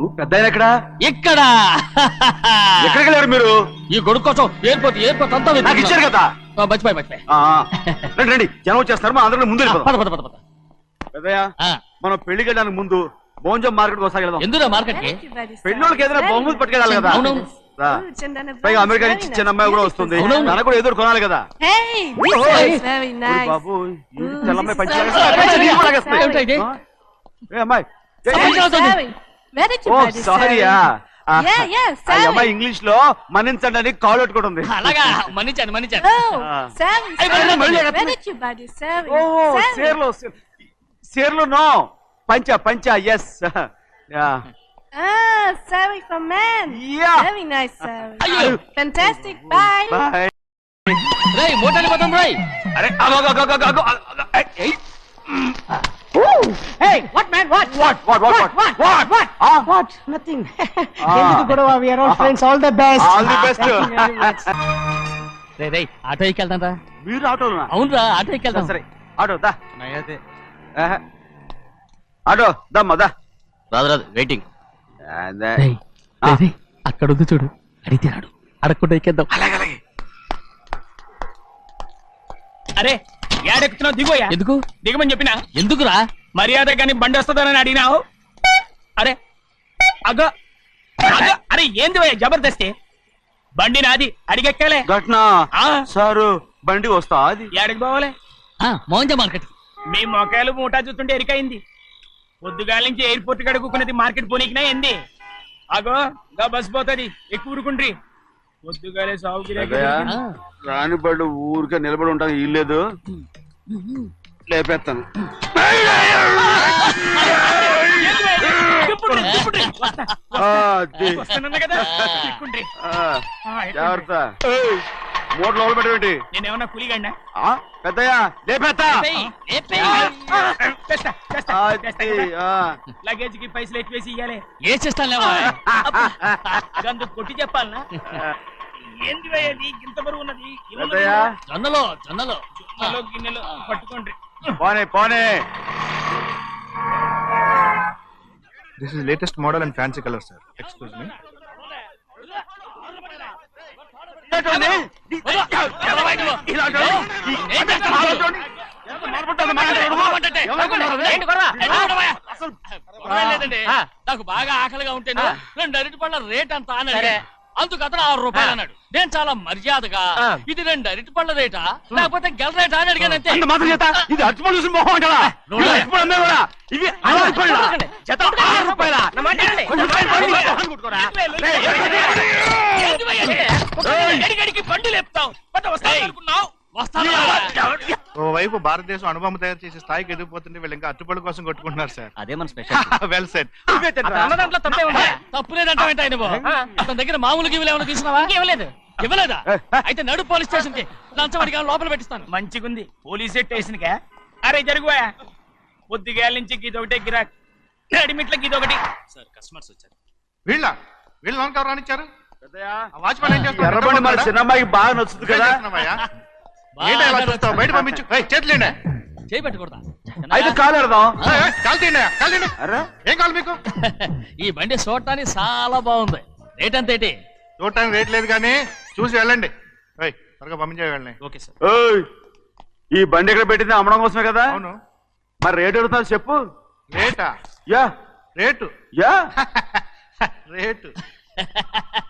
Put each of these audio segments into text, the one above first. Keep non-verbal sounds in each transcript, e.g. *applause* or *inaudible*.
అవును పెద్ద ఆయన ఎక్కడ ఇక్కడ. ఎక్కడికి వెళ్ళారు మీరు? ఈ గొడుగు కోసం ఎయిర్పోర్ట్ ఎయిర్పోర్ట్ అంతా నాకు ఇచ్చారు కదా. మర్చిపోయి మర్చిపోయి. ఆ. రండి రండి. జనం వచ్చేస్తారు మా అందరం ముందు వెళ్ళిపోదాం. పద పద పద. పద పెద్దయ్య ఆ, మనం పెళ్ళికి వెళ్ళడానికి ముందు భోజనం మార్కెట్ కోసం వెళ్దాం. ఎందురా మార్కెట్కి పెళ్ళోళ్ళకి ఏదైనా బహుమతి పట్టుకెళ్ళాలి కదా. అవునవును. రా. పైగా అమెరికా నుంచి చిన్న అమ్మాయి కూడా వస్తుంది. తనకు కూడా ఏదో కొనాలి కదా. బాబు? ఏ అమ్మాయి? ఏ, సారీ అమ్మా ఇంగ్లీష్లో మన్నించండి అని కాల్ పెట్టుకోండి అలాగా *laughs* మన్నించండి మన్నించండి. పంచ పంచ yes serving for man very nice serving fantastic bye bye రేయ్ మోటని పోతాం రేయ్. అరే అగో అగో అగో అగో ఏయ్ what man? What? What what what what what What? Ah. What? Nothing. *laughs* Ah. ఎందుకు గొడవ? We are all friends. All the best. All the best. Thank you very *laughs* much. రే రేయ్ ఆటో ఎక్కి వెళ్తాం రా మీరు ఆటోనా అవునురా ఆటో ఎక్కి వెళ్తాం సరే ఆటో దా ఆహా. ఆటో దమ్మా దా రాదు రాదు వెయిటింగ్ అక్కడ ఉంది చూడు అడిగితే రాడు అడగకుండా ఎక్కేద్దాం అలాగే అలాగే అరే ఏడెక్కుతున్నావు దిగోయా ఎందుకు దిగమని చెప్పినా ఎందుకురా మర్యాద కానీ బండి వస్తుందని అడిగినావు? అరే అగో అగో అరే ఏంది జబర్దస్తి? బండి నాది అడిగెక్కాలే. ఘట్నా ఆ, సారు బండి వస్తా అది పోవాలే? ఆ, మోహన్జా మార్కెట్ మీ మొక్కలు మూటా చూస్తుంటే ఎరికైంది. పొద్దుగాల నుంచి ఎయిర్పోర్ట్ కడుక్కున్నది మార్కెట్ పోనీకినా ఏంది? అగో గా బస్ పోతుంది ఎక్కువ ఊరుకుండ్రి. పొద్దుగాలే సాగు. రాని బళ్ళు ఊరికే నిలబడి ఉంటాను ఇల్లేదు. లేపేస్తాను. జాగ్రత్త. మూడు లోపల పెట్టేటి నేనేమన్నా కూలిగండా పెద్దయ్యా లేపేస్తా. లగేజ్కి పైసలు ఎక్కువేసి ఇయ్యాలి. ఏ చేస్తాను గందు కొట్టి చెప్పాలనా? ఏంది ఇంత బరువు ఉన్నది? జొన్నలో జొన్నలో. గిన్నెలో గిన్నెలో పట్టుకోండి పోనే పోనే This is latest model and fancy color, sir. Excuse me. ఇలాంటోడిని, ఇలాంటోడిని, ఏం చేస్తావు? అలాంటోడిని, ఎంత మాట్లాడుతున్నావు, మాట్లాడుతున్నావు? ఎవరనుకున్నారు? ఏంటి గొడవ? ఏంటి గొడవ? పర్వాలేదండి. నాకు బాగా ఆకలిగా ఉంటేను రెండు అరటి పళ్ళ రేట్ అంత అని అడిగాను. అందుకు అతను ఆరు రూపాయలు అన్నాడు నేను చాలా మర్యాదగా ఇది రెండు అరటి పళ్ళ రేటా లేకపోతే గెల రేటా అని అడిగాను అంతే అంత మాత్రం చేత ఇది చూసి మొహం అంటారా ఇవి ఆరు రూపాయల అనుకున్నావు వస్తాను ఓవైపు భారతదేశం అణుబాంబు తయారు చేసే స్థాయికి ఎదిగిపోతుంటే వీళ్ళు ఇంకా అట్టుపడి కోసం కొట్టుకుంటున్నారు సార్. అదే మన స్పెషల్ వెల్ సెట్ అన్న దాంట్లో తప్పే ఉందా? తప్పు లేదంటావేంటి ఆయన బాబు? అతని దగ్గర మామూలు ఏమైనా తీసుకున్నావా ఇవ్వలేదు? ఇవ్వలేదా అయితే నడు పోలీస్ స్టేషన్కి లంచం అడిగా లోపల పెట్టిస్తాను. మంచిగుంది. పోలీస్ స్టేషన్ కా అరే జరుగువా? పొద్దుగాల నుంచి గీదొకటే గిరాక్. నడిమిట్లకి ఇదొకటి వీళ్ళ? వీళ్ళు లోన్ కవర్ రానిచ్చారు? వాచ్మెన్ ఏం చిన్నమ్మాయికి బాగా నచ్చుతుంది కదా? ఏంటి ఇలా చూస్తావు? బయట పంపించు. ఏయ్, చేతులేండి చేయి పెట్టకూడదా అయితే కాలు ఎడదాం ఏయ్, ఏయ్, కాలు తీయండి కాలు తీయండి. అరే. ఏం కావాలి మీకు? *laughs* ఈ బండి చూడటానికి చాలా బాగుంది. రేట్ అంత ఏంటి? చూడటానికి రేట్ లేదు కానీ చూసి వెళ్ళండి. త్వరగా పంపించే వెళ్ళండి. Okay sir. ఈ బండి ఎక్కడ పెట్టింది? అమ్మడం కోసమే కదా? అవును. మరి రేట్ అడుగుతాను చెప్పు. రేటా? యా. రేటు? యా. *laughs* రేటు. *laughs*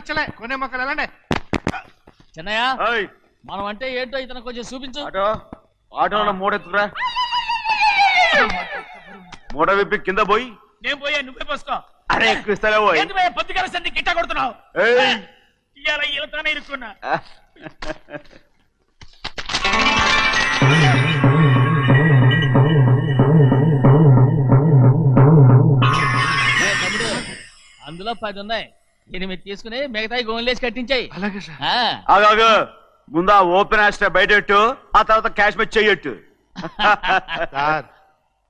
లక్షలే కొనే మొక్కలు ఎలానే చిన్నయ్య ఓయ్ మనం అంటే ఏంటో ఇతను కొంచెం చూపించు. ఆటో ఆటోలో మూడెత్తుకురా. మూడ విప్పి కింద పోయి. నేను పోయా నువ్వే పోసుకో. అరే ఎక్కువ పోయి. పొద్దుగాల సంధి గిట్ట కొడుతున్నావు? ఏయ్. ఇవాళ ఈలతోనే ఇరుక్కున్నా. ఇందులో పది ఉన్నాయి. ఎనిమిది తీసుకుని మిగతాయి గోన్లేసి కట్టించాయి. అలాగే సార్. ఆగాగు ముందు ఆ ఓపెన్ ఆస్ట్రా బయటెట్టు ఆ తర్వాత క్యాష్ మెచ్ చెయ్యట్టు. సార్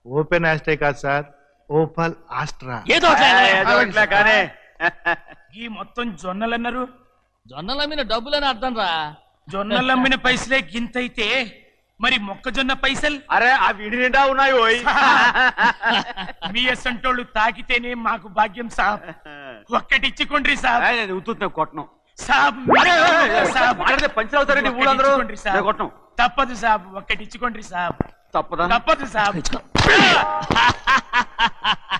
ఓపెన్ ఆస్టే కాదు సార్ ఓపల్ ఆస్ట్రా. ఏదో ఒకటి కానీ. ఈ మొత్తం జొన్నలు అన్నారు జొన్నల మీద డబ్బులని అర్థం రా. జొన్నలు అమ్మిన పైసలే గింతైతే మరి మొక్కజొన్న పైసలు? అరే ఆ విడి నిండా ఉన్నాయి ఓయ్. మీ అసంటోళ్ళు తాకితేనే మాకు భాగ్యం సాబ్. *laughs* ఒక్కటిచ్చుకోండి సాబ్. ఉత్తున్నా కొట్టను. సాబ్. పంచర్ అవుతారండి ఊళ్ళందరూ. తప్పదు సాబ్. ఒక్కటిచ్చుకోండి సాబ్. తప్పదా? తప్పదు సాబ్. *laughs*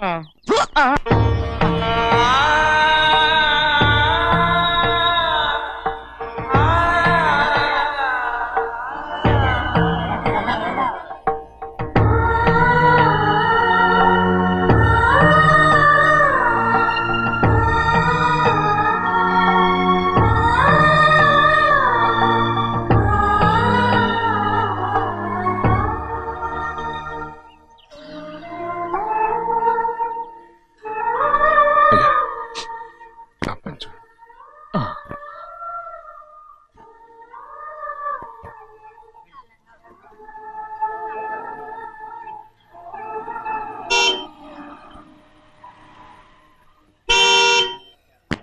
తప్పంచు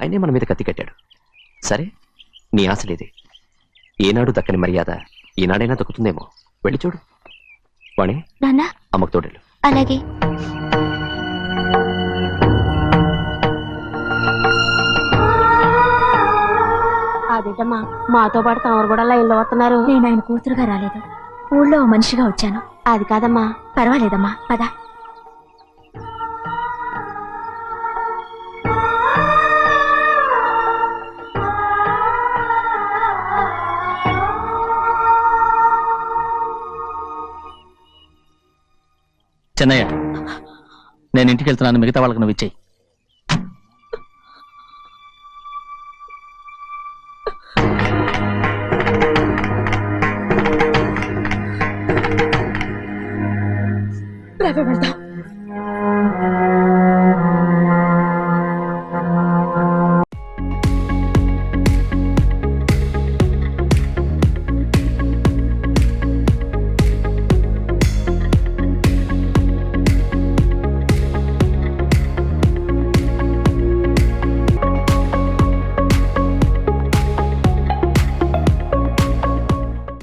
ఆయనే మన మీద కత్తి కట్టాడు. సరే నీ ఆశలేది ఏనాడు దక్కని మర్యాద ఈనాడైనా దక్కుతుందేమో. వెళ్ళి చూడు. వాణి నాన్న. అమ్మకు తోడేలు అలాగే. అదేంటమ్మా మాతో పాటు తమరు కూడా లైన్లో వస్తున్నారు. నేను ఆయన కూతురుగా రాలేదు. ఊళ్ళో ఓ మనిషిగా వచ్చాను. అది కాదమ్మా. పర్వాలేదమ్మా పద. చెన్నయ్య నేను ఇంటికి వెళ్తున్నాను మిగతా వాళ్ళకి నువ్వు ఇచ్చేయి.